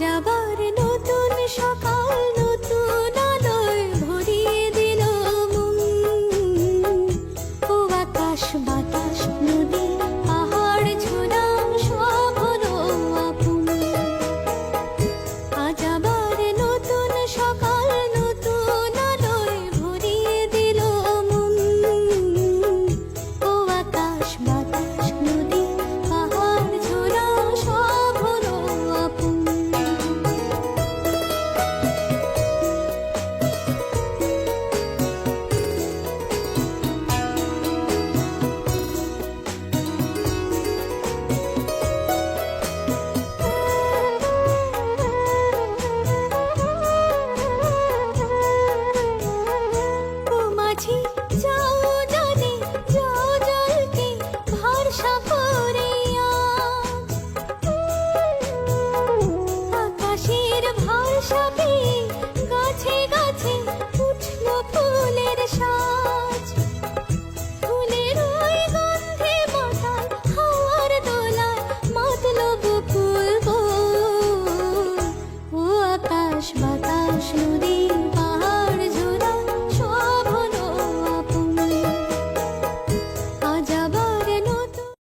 যাবার নতুন সকাল নতুন আলোয় ভরিয়ে দিল ও আকাশ